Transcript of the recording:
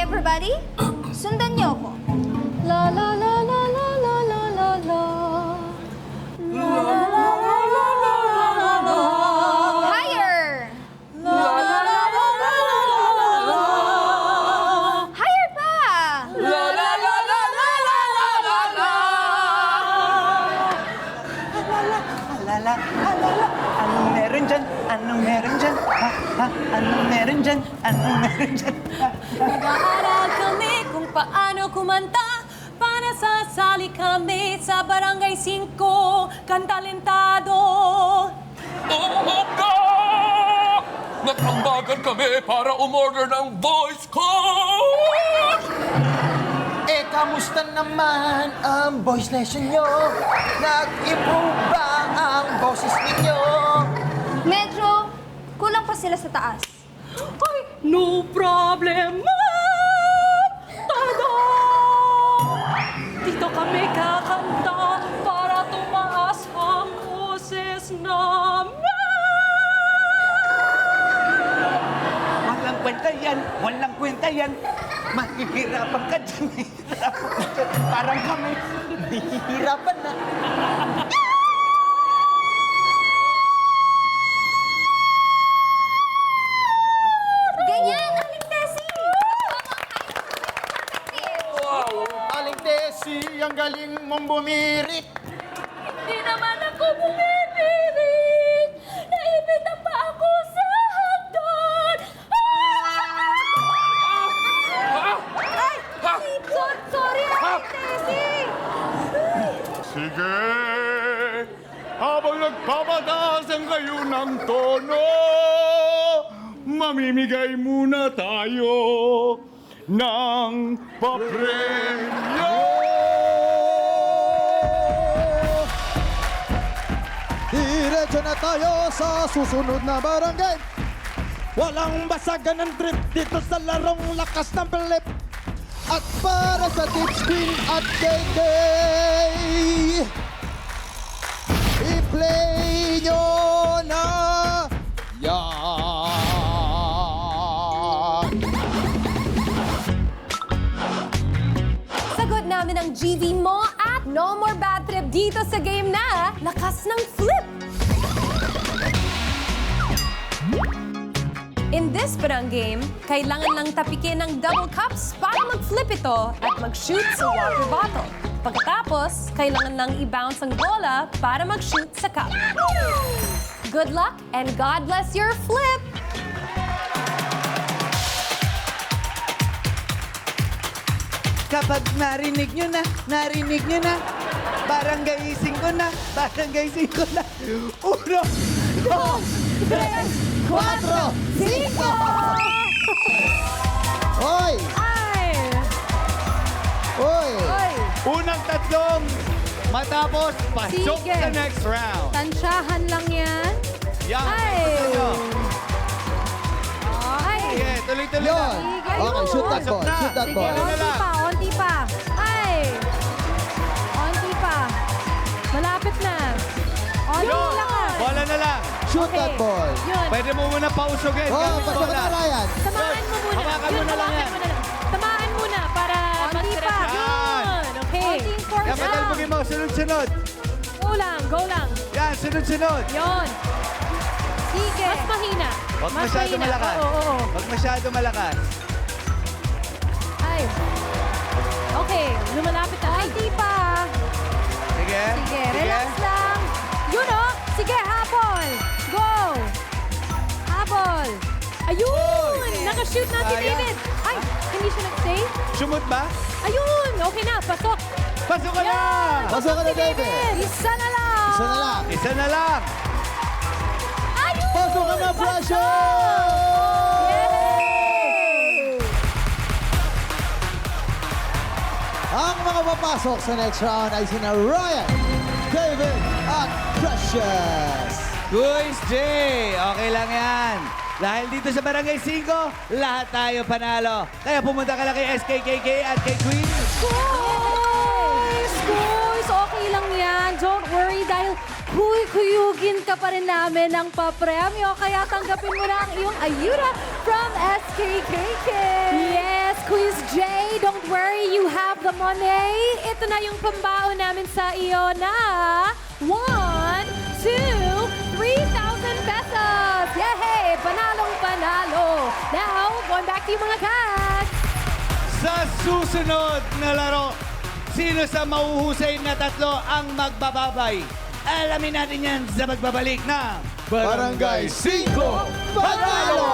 Everybody, sundan niyo ako. La la la la la la la la la. La la la la la la la la. Higher. La la la la la la la la la. Higher pa. La la la la la la la la la. Alala, alala, meron dyan? Anong meron dyan? Ha, ha, anong meron dyan? Anong meron dyan? Nag-aaral kami kung paano kumanta Para sasali kami sa Barangay 5 Kantalentado nga! Nagtambagan kami para umorder ng voice code! Eh, kamusta naman ang voice lesson nyo? Nag-improve ba sa taas. Ay, no problem, ma'am! Tada! Dito kami kakanta para tumaas ang boses namin Walang kwenta yan, walang kwenta yan. Mahihirapan ka dyan, mahihirapan ka dyan. Parang kami, mahihirapan na. Ang galing mong bumirit. Hindi naman ako bumibirit Naibita pa ako sa hagdan Ay! So, sorry, Aling Tessie! Sige! Habang nagpapataas ang kayo ng tono, mamimigay muna tayo ng papremyo! Diretso na tayo sa susunod na barangay. Walang basagan ng trip dito sa larong lakas ng pelip. At para sa tip screen at KK, i-play nyo na yan. Sagot namin ang GV mo at no more bad trip dito sa game na Lakas ng Flip! Parang game, kailangan lang tapikin ng double cups para mag-flip ito at mag-shoot sa water bottle. Pagkatapos, kailangan lang i-bounce ang bola para mag-shoot sa cup. Good luck and God bless your flip! Kapag narinig nyo na, narinig nyo na, barangay ising ko na, barangay ising ko na. Uno, dos, tres, Cuatro! Cinco! Hoy! Ay! Hoy! Ay! Unang tatlong matapos, pasok Sige. sa next round. Tansyahan lang yan. Yan. Ay! Ay! Sige, tuloy-tuloy Yun! na. Sige, Okay, shoot that ball, na. shoot that Sige, ball. Onti lang? pa, onti pa. Ay! Onti pa. Malapit na. Onti Yun. lang ah. Bola na lang. Shoot Okay. that ball. Yun. Pwede mo muna pausugin. Oh, gamit pasok na Ryan. Tamaan mo muna. Hawakan mo na lang yan. mo na lang. Tamaan muna para pa. Yun. Okay. Yan, matalbugin mo. Sunod-sunod. Go lang, go lang. Yan, sunod-sunod. Yun. Sige. Mas mahina. Huwag Mas masyado mahina. malakas. Oo, oo, oo. Huwag masyado malakas. Ay. Okay, lumalapit na. Ay, di pa. Sige. Sige, relax lang. Ayun! Nakashoot na si Kaya. David. Ay, hindi siya nag-save. Sumot ba? Ayun! Okay na, pasok. Pasok ka na! Yan! Pasok ka na, si David. David. Isa na lang. Isa na lang. Isa na lang. Ayun! Pasok ka na, pressure! Ang mga papasok sa next round ay sina Ryan, David, at Precious. Guys, J, okay lang yan. Dahil dito sa Barangay 5, lahat tayo panalo. Kaya pumunta ka lang kay SKKK at kay Queen. Guys! Guys! Okay lang yan. Don't worry dahil kuyugin ka pa rin namin ng papremyo. Kaya tanggapin mo na ang iyong ayuda from SKKK. Yes! Quiz J, don't worry, you have the money. Ito na yung pambaon namin sa iyo na 1, 2, 3,000 pesos! Panalong panalo! Now, going back to you mga cats! Sa susunod na laro, sino sa mauhusay na tatlo ang magbababay? Alamin natin yan sa magbabalik na Barangay 5 Panalo!